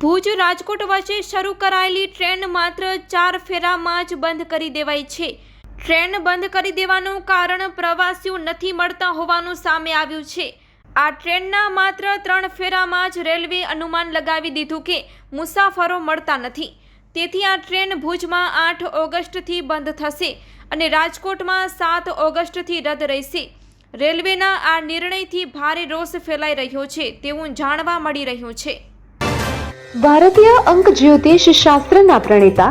ભુજ રાજકોટ વચ્ચે શરૂ કરાયેલી ટ્રેન માત્ર ચાર ફેરામાં જ બંધ કરી દેવાઈ છે. ટ્રેન બંધ કરી દેવાનું કારણ પ્રવાસીઓ નથી મળતા હોવાનું સામે આવ્યું છે. આ ટ્રેનના માત્ર ત્રણ ફેરામાં જ રેલવે અનુમાન લગાવી દીધું કે મુસાફરો મળતા નથી. તેથી આ ટ્રેન ભુજમાં આઠ ઓગસ્ટથી બંધ થશે અને રાજકોટમાં સાત ઓગસ્ટથી રદ રહેશે. રેલવેના આ નિર્ણયથી ભારે રોષ ફેલાઈ રહ્યો છે, તેવું જાણવા મળી રહ્યું છે. ભારતીય અંક જ્યોતિષ શાસ્ત્રના પ્રણેતા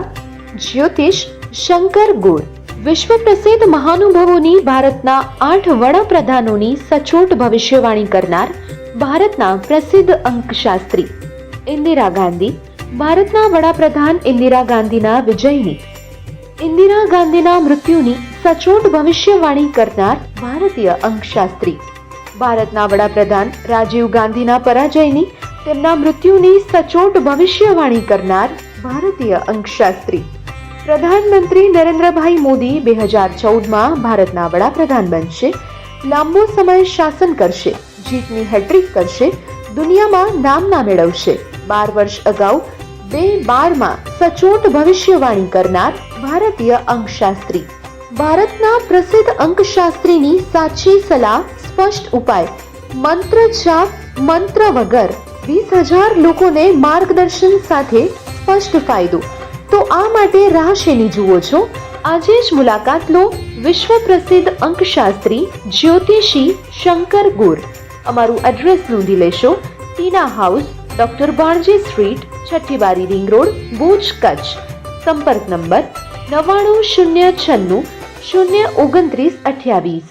જ્યોતિષ શંકર ગોર વિશ્વ પ્રસિદ્ધ મહાનુભાવોની ભારતના આઠ વડાપ્રધાનોની સચોટ ભવિષ્યવાણી કરનાર ભારતના પ્રસિદ્ધ અંકશાસ્ત્રી ઇન્દિરા ગાંધી, ભારતના વડાપ્રધાન ઇન્દિરા ગાંધીના વિજયની ઇન્દિરા ગાંધીના મૃત્યુની સચોટ ભવિષ્યવાણી કરનાર ભારતીય અંકશાસ્ત્રી. ભારતના વડાપ્રધાન રાજીવ ગાંધીના પરાજયની તેમના મૃત્યુની સચોટ ભવિષ્યવાણી કરનાર ભારતીય અંકશાસ્ત્રી. પ્રધાનમંત્રી નરેન્દ્રભાઈ મોદી બે હજાર ચૌદમાં ભારતના વડાપ્રધાન બનશે, લાંબો સમય શાસન કરશે, જીતની હેટ્રિક કરશે, દુનિયામાં નામના મેળવશે. બાર વર્ષ અગાઉ બે બારમાં સચોટ ભવિષ્યવાણી કરનાર ભારતીય અંકશાસ્ત્રી. ભારતના પ્રસિદ્ધ અંકશાસ્ત્રીની સાચી સલાહ, સ્પષ્ટ ઉપાય, મંત્ર છાપ મંત્ર વગર વીસ હજાર લોકોને માર્ગદર્શન સાથે સ્પષ્ટ ફાયદો. તો આ માટે રાહ શેની જુઓ છો? આજે જ મુલાકાત લો વિશ્વ પ્રસિદ્ધ અંકશાસ્ત્રી જ્યોતિષી શંકર ગુર. અમારું એડ્રેસ નોંધી લેશો. Tina house, doctor Banaji street છઠ્ઠી બારી રિંગ રોડ ભુજ કચ્છ. સંપર્ક નંબર નવ્વાણું શૂન્ય છન્નું શૂન્ય ઓગણત્રીસ અઠ્યાવીસ.